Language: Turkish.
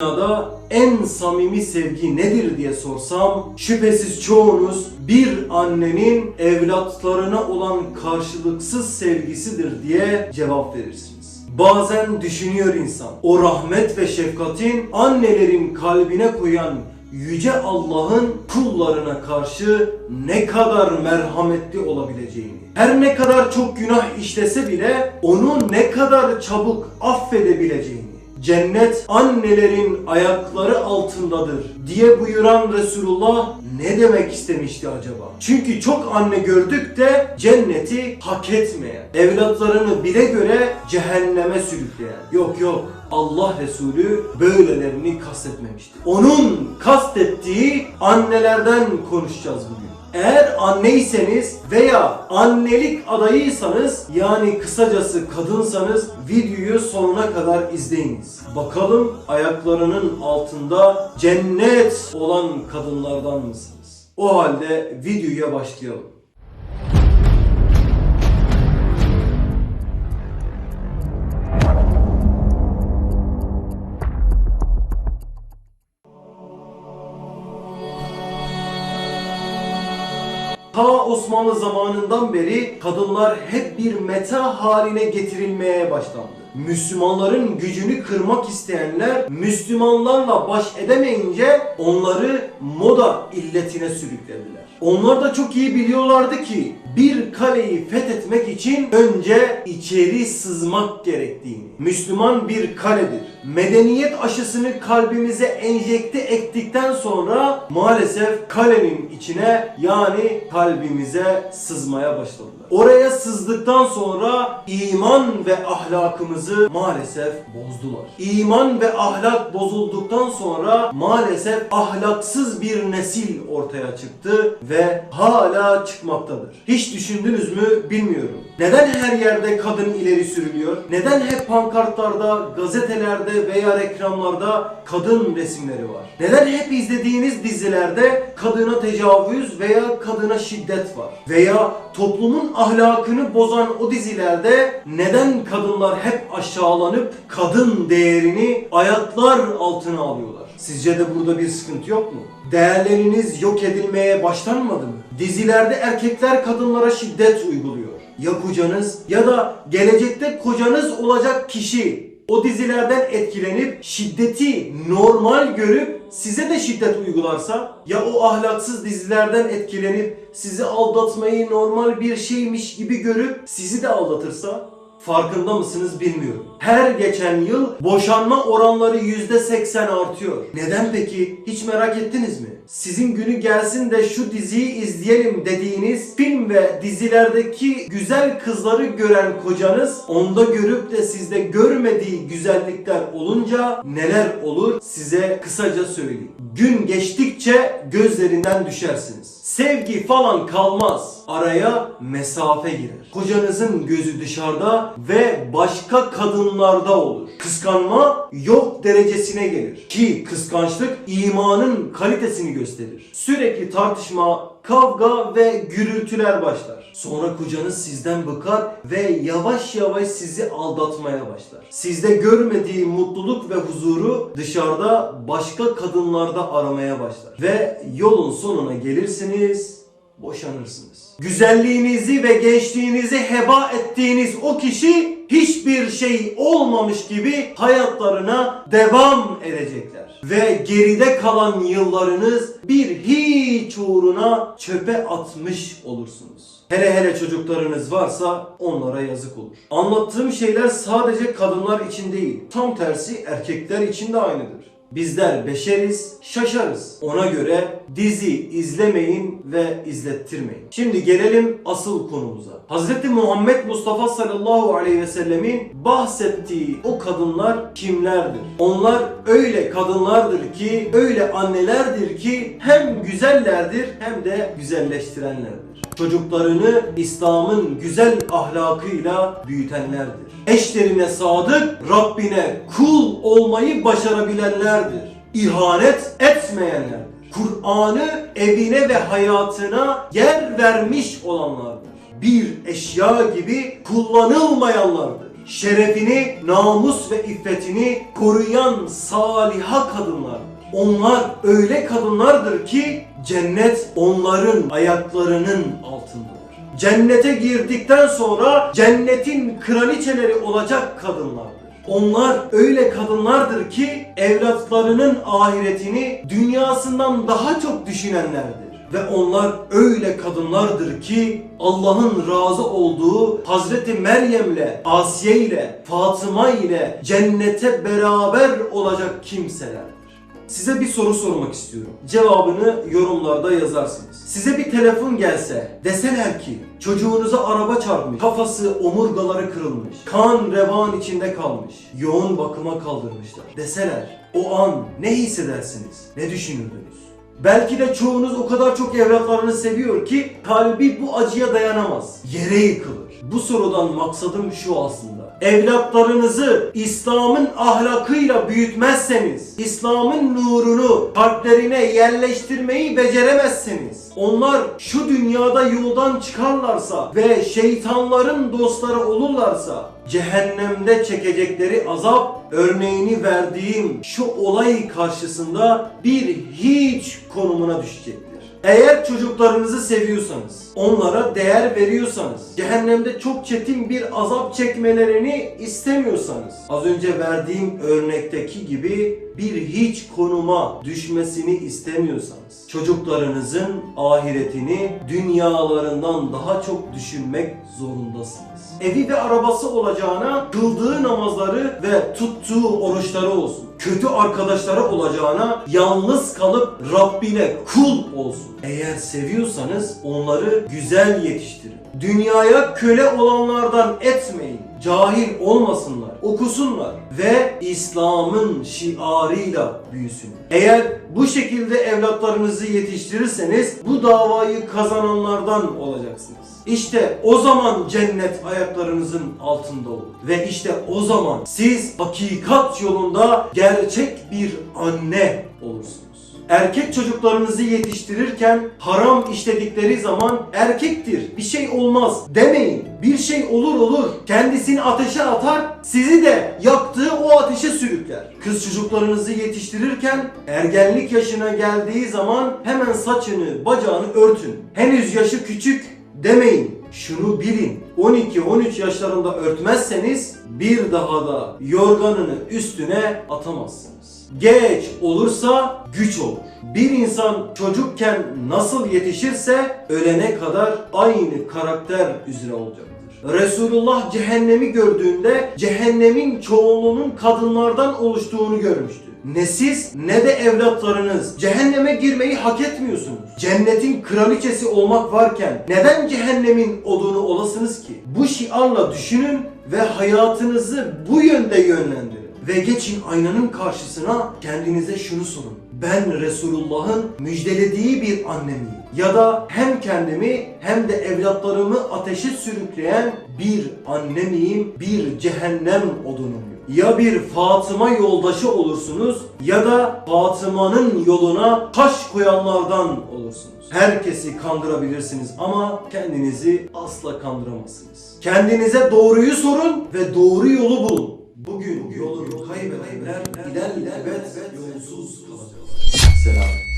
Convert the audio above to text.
Dünyada en samimi sevgi nedir diye sorsam şüphesiz çoğunuz bir annenin evlatlarına olan karşılıksız sevgisidir diye cevap verirsiniz. Bazen düşünüyor insan o rahmet ve şefkatin annelerin kalbine koyan yüce Allah'ın kullarına karşı ne kadar merhametli olabileceğini. Her ne kadar çok günah işlese bile onu ne kadar çabuk affedebileceğini. Cennet annelerin ayakları altındadır diye buyuran Resulullah ne demek istemişti acaba? Çünkü çok anne gördük de cenneti hak etmeyen, evlatlarını bile göre cehenneme sürükleyen. Yok yok Allah Resulü böylelerini kastetmemiştir. Onun kastettiği annelerden konuşacağız bugün. Eğer anneyseniz veya annelik adayıysanız yani kısacası kadınsanız videoyu sonuna kadar izleyiniz. Bakalım ayaklarının altında cennet olan kadınlardan mısınız? O halde videoya başlayalım. Osmanlı zamanından beri kadınlar hep bir meta haline getirilmeye başlandı. Müslümanların gücünü kırmak isteyenler Müslümanlarla baş edemeyince onları moda illetine sürüklediler. Onlar da çok iyi biliyorlardı ki bir kaleyi fethetmek için önce içeri sızmak gerektiğini. Müslüman bir kaledir. Medeniyet aşısını kalbimize enjekte ettikten sonra maalesef kalenin içine yani kalbimize sızmaya başladılar. Oraya sızdıktan sonra iman ve ahlakımızı maalesef bozdular. İman ve ahlak bozulduktan sonra maalesef ahlaksız bir nesil ortaya çıktı ve hala çıkmaktadır. Hiç düşündünüz mü bilmiyorum. Neden her yerde kadın ileri sürülüyor? Neden hep pankartlarda, gazetelerde veya reklamlarda kadın resimleri var? Neden hep izlediğiniz dizilerde kadına tecavüz veya kadına şiddet var? Veya toplumun ahlakını bozan o dizilerde neden kadınlar hep aşağılanıp kadın değerini ayaklar altına alıyorlar? Sizce de burada bir sıkıntı yok mu? Değerleriniz yok edilmeye başlanmadı mı? Dizilerde erkekler kadınlara şiddet uyguluyor. Ya kocanız ya da gelecekte kocanız olacak kişi o dizilerden etkilenip şiddeti normal görüp size de şiddet uygularsa ya o ahlaksız dizilerden etkilenip sizi aldatmayı normal bir şeymiş gibi görüp sizi de aldatırsa Farkında mısınız bilmiyorum. Her geçen yıl boşanma oranları %80 artıyor. Neden peki? Hiç merak ettiniz mi? Sizin günü gelsin de şu diziyi izleyelim dediğiniz film ve dizilerdeki güzel kızları gören kocanız onda görüp de sizde görmediği güzellikler olunca neler olur size kısaca söyleyeyim. Gün geçtikçe gözlerinden düşersiniz. Sevgi falan kalmaz. Araya mesafe girer. Kocanızın gözü dışarıda ve başka kadınlarda olur. Kıskanma yok derecesine gelir. Ki kıskançlık imanın kalitesini gösterir. Sürekli tartışma, kavga ve gürültüler başlar. Sonra kocanız sizden bıkar ve yavaş yavaş sizi aldatmaya başlar. Sizde görmediği mutluluk ve huzuru dışarıda başka kadınlarda aramaya başlar. Ve yolun sonuna gelirsiniz, boşanırsınız. Güzelliğinizi ve gençliğinizi heba ettiğiniz o kişi hiçbir şey olmamış gibi hayatlarına devam edecekler. Ve geride kalan yıllarınız bir hiç uğruna çöpe atmış olursunuz. Hele hele çocuklarınız varsa onlara yazık olur. Anlattığım şeyler sadece kadınlar için değil, tam tersi erkekler için de aynıdır. Bizler beşeriz, şaşarız. Ona göre dizi izlemeyin ve izlettirmeyin. Şimdi gelelim asıl konumuza. Hz. Muhammed Mustafa sallallahu aleyhi ve sellemin bahsettiği o kadınlar kimlerdir? Onlar öyle kadınlardır ki, öyle annelerdir ki hem güzellerdir hem de güzelleştirenlerdir. Çocuklarını İslam'ın güzel ahlakıyla büyütenlerdir. Eşlerine sadık, Rabbine kul olmayı başarabilenlerdir. İhanet etmeyenlerdir. Kur'an'ı evine ve hayatına yer vermiş olanlardır. Bir eşya gibi kullanılmayanlardır. şerefini, namus ve iffetini koruyan saliha kadınlar. Onlar öyle kadınlardır ki cennet onların ayaklarının altındadır. Cennete girdikten sonra cennetin kraliçeleri olacak kadınlardır. Onlar öyle kadınlardır ki evlatlarının ahiretini dünyasından daha çok düşünenlerdir. Ve onlar öyle kadınlardır ki Allah'ın razı olduğu Hazreti Meryem'le, Asiye ile, Fatıma ile cennete beraber olacak kimselerdir. Size bir soru sormak istiyorum. Cevabını yorumlarda yazarsınız. Size bir telefon gelse, deseler ki çocuğunuza araba çarpmış, kafası, omurgaları kırılmış, kan revan içinde kalmış, yoğun bakıma kaldırmışlar deseler o an ne hissedersiniz? Ne düşünürdünüz? Belki de çoğunuz o kadar çok evlatlarını seviyor ki kalbi bu acıya dayanamaz. Yere yıkılır. Bu sorudan maksadım şu aslında. Evlatlarınızı İslam'ın ahlakıyla büyütmezseniz, İslam'ın nurunu kalplerine yerleştirmeyi beceremezseniz, onlar şu dünyada yoldan çıkarlarsa ve şeytanların dostları olurlarsa, cehennemde çekecekleri azap örneğini verdiğim şu olay karşısında bir hiç konumuna düşecektir. Eğer çocuklarınızı seviyorsanız, onlara değer veriyorsanız, cehennemde çok çetin bir azap çekmelerini istemiyorsanız, az önce verdiğim örnekteki gibi bir hiç konuma düşmesini istemiyorsanız, çocuklarınızın ahiretini dünyalarından daha çok düşünmek zorundasınız. Evi ve arabası olacağına kıldığı namazları ve tuttuğu oruçları olsun. Kötü arkadaşları olacağına yalnız kalıp Rabbine kul olsun. Eğer seviyorsanız onları güzel yetiştirin. Dünyaya köle olanlardan etmeyin. Cahil olmasınlar, okusunlar ve İslam'ın şiarıyla büyüsünler. Eğer bu şekilde evlatlarınızı yetiştirirseniz bu davayı kazananlardan olacaksınız. İşte o zaman cennet ayaklarınızın altında olur. Ve işte o zaman siz hakikat yolunda gerçek bir anne olursunuz. Erkek çocuklarınızı yetiştirirken haram işledikleri zaman erkektir, bir şey olmaz demeyin. Bir şey olur olur. Kendisini ateşe atar, sizi de yaktığı o ateşe sürükler. Kız çocuklarınızı yetiştirirken ergenlik yaşına geldiği zaman hemen saçını, bacağını örtün. Henüz yaşı küçük demeyin. Şunu bilin. 12-13 yaşlarında örtmezseniz bir daha da yorganını üstüne atamazsınız. Geç olursa güç olur. Bir insan çocukken nasıl yetişirse ölene kadar aynı karakter üzere olacaktır. Resulullah cehennemi gördüğünde cehennemin çoğunluğunun kadınlardan oluştuğunu görmüştü. Ne siz ne de evlatlarınız cehenneme girmeyi hak etmiyorsunuz. Cennetin kraliçesi olmak varken neden cehennemin odunu olasınız ki? Bu şiarla düşünün ve hayatınızı bu yönde yönlendirin. Ve geçin aynanın karşısına kendinize şunu sorun. Ben Resulullah'ın müjdelediği bir anne miyim? Ya da hem kendimi hem de evlatlarımı ateşe sürükleyen bir anne miyim? Bir cehennem odunu? Ya bir Fatıma yoldaşı olursunuz ya da Fatıma'nın yoluna taş koyanlardan olursunuz. Herkesi kandırabilirsiniz ama kendinizi asla kandıramazsınız. Kendinize doğruyu sorun ve doğru yolu bulun. Bugün, yolunu kaybedenler ilerlebet yolsuz kalacaklar. Selam.